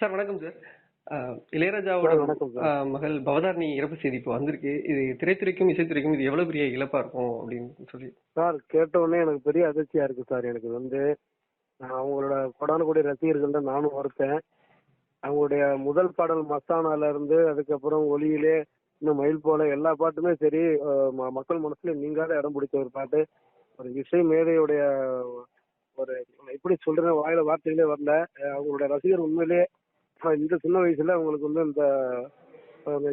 Sir வணக்கம் sir. இளையராஜாவோட மகள் பவதாரணி இறப்பு செய்தி இப்போ வந்திருக்கு. இது திரைத்துறைக்கும் இசைத்துறைக்கும் இது எவ்வளவு பெரிய இழப்பா இருக்கும் அப்படின்னு சொல்லி. சார் கேட்ட உடனே எனக்கு பெரிய அதிர்ச்சியா இருக்கு சார். எனக்கு வந்து அவங்களோட கொடானக்கூடிய ரசிகர்கள் தான் நானும் ஒருத்தன். அவங்களுடைய முதல் பாடல் மஸ்தானால இருந்து அதுக்கப்புறம் ஒளியிலே இன்னும் மயில் போல எல்லா பாட்டுமே சரி மக்கள் மனசுல நீங்காத இடம் பிடிச்ச ஒரு பாட்டு. ஒரு இசை மேதையுடைய ஒரு எப்படி சொல்றேன் வாயில வார்த்தைகளே வரல. அவங்களுடைய ரசிகர் உண்மையிலே அஹ், இந்த சின்ன வயசுல அவங்களுக்கு வந்து இந்த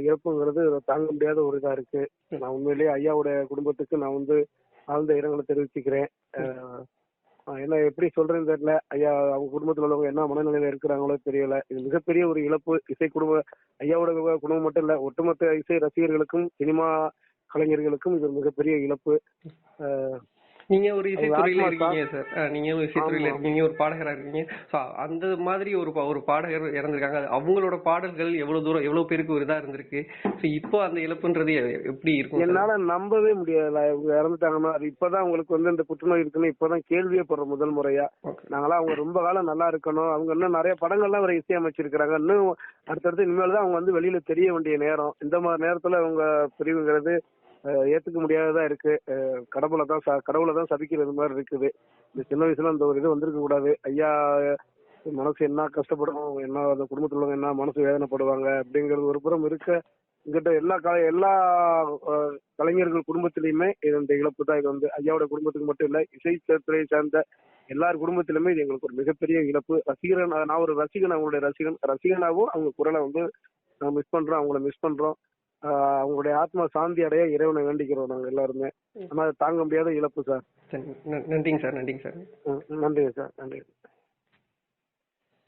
இறப்புங்கிறது தாங்க முடியாத ஒரு இதா இருக்கு. நான் உண்மையிலேயே ஐயாவுடைய குடும்பத்துக்கு நான் வந்து ஆழ்ந்த இரங்கலை தெரிவிச்சுக்கிறேன். அஹ் என்ன எப்படி சொல்றேன்னு தெரியல. ஐயா அவங்க குடும்பத்துல உள்ளவங்க என்ன மனநிலையில இருக்கிறாங்களோ தெரியல. இது மிகப்பெரிய ஒரு இழப்பு. இசை குடும்ப ஐயாவோட குடும்பம் மட்டும் இல்ல ஒட்டுமொத்த இசை ரசிகர்களுக்கும் சினிமா கலைஞர்களுக்கும் இது மிகப்பெரிய இழப்பு. நீங்க ஒரு இசைத்துறையில இருக்கீங்க சார். நீங்க ஒரு இசைத்துறையில. இருக்கீங்க ஒரு பாடகரா இருக்கீங்க. அந்த மாதிரி ஒரு ஒரு பாடகர் இறந்திருக்காங்க. அவங்களோட பாடல்கள் எவ்வளவு தூரம் எவ்வளவு பேருக்கு ஒரு இதா இருந்திருக்கு? இப்போ அந்த இழப்புன்றது எப்படி இருக்கும்? என்னால நம்பவே முடியல. இவங்க இறந்துட்டாங்கன்னா அது இப்பதான் அவங்களுக்கு வந்து இந்த புற்றுநோய் இருக்குன்னு இப்பதான் கேள்வியே போடுறோம் முதல் முறையா. நாங்களாம் அவங்க ரொம்ப காலம் நல்லா இருக்கணும். அவங்க இன்னும் நிறைய படங்கள்லாம் வர இசையமைச்சிருக்கிறாங்க இன்னும் அடுத்தடுத்து இனிமேல் தான் அவங்க வந்து வெளியில தெரிய வேண்டிய நேரம். இந்த மாதிரி நேரத்துல அவங்க பிரிவுங்கிறது ஏத்துக்க முடியாததா இருக்கு. கடவுளை தான் ச- கடவுளை தான் சபிக்கிறது மாதிரி இருக்குது. இந்த சின்ன வயசுல அந்த ஒரு இது வந்திருக்க கூடாது. ஐயா மனசு என்ன கஷ்டப்படும் என்ன அந்த குடும்பத்துல உள்ளவங்க என்ன மனசு வேதனைப்படுவாங்க அப்படிங்கிறது ஒரு புறம் இருக்க இங்கிட்ட எல்லா கலை எல்லா கலைஞர்கள் குடும்பத்திலயுமே இது இந்த இழப்பு தான். இது வந்து ஐயாவோட குடும்பத்துக்கு மட்டும் இல்ல இசை துறையை சார்ந்த எல்லார் குடும்பத்திலுமே இது எங்களுக்கு ஒரு மிகப்பெரிய இழப்பு. ரசிகரன் நான் ஒரு ரசிகன் அவங்களுடைய ரசிகன் ரசிகனாகவும் அவங்க குரலை வந்து நான் மிஸ் பண்றோம் அவங்கள மிஸ் பண்றோம். ஆஹ் அவங்களுடைய ஆத்மா சாந்தி அடைய இறைவனை வேண்டிக்கிறோம் நாங்க எல்லாருமே. ஆனா தாங்க முடியாத இழப்பு சார். நன்றிங்க சார். நன்றிங்க சார். நன்றிங்க சார். நன்றி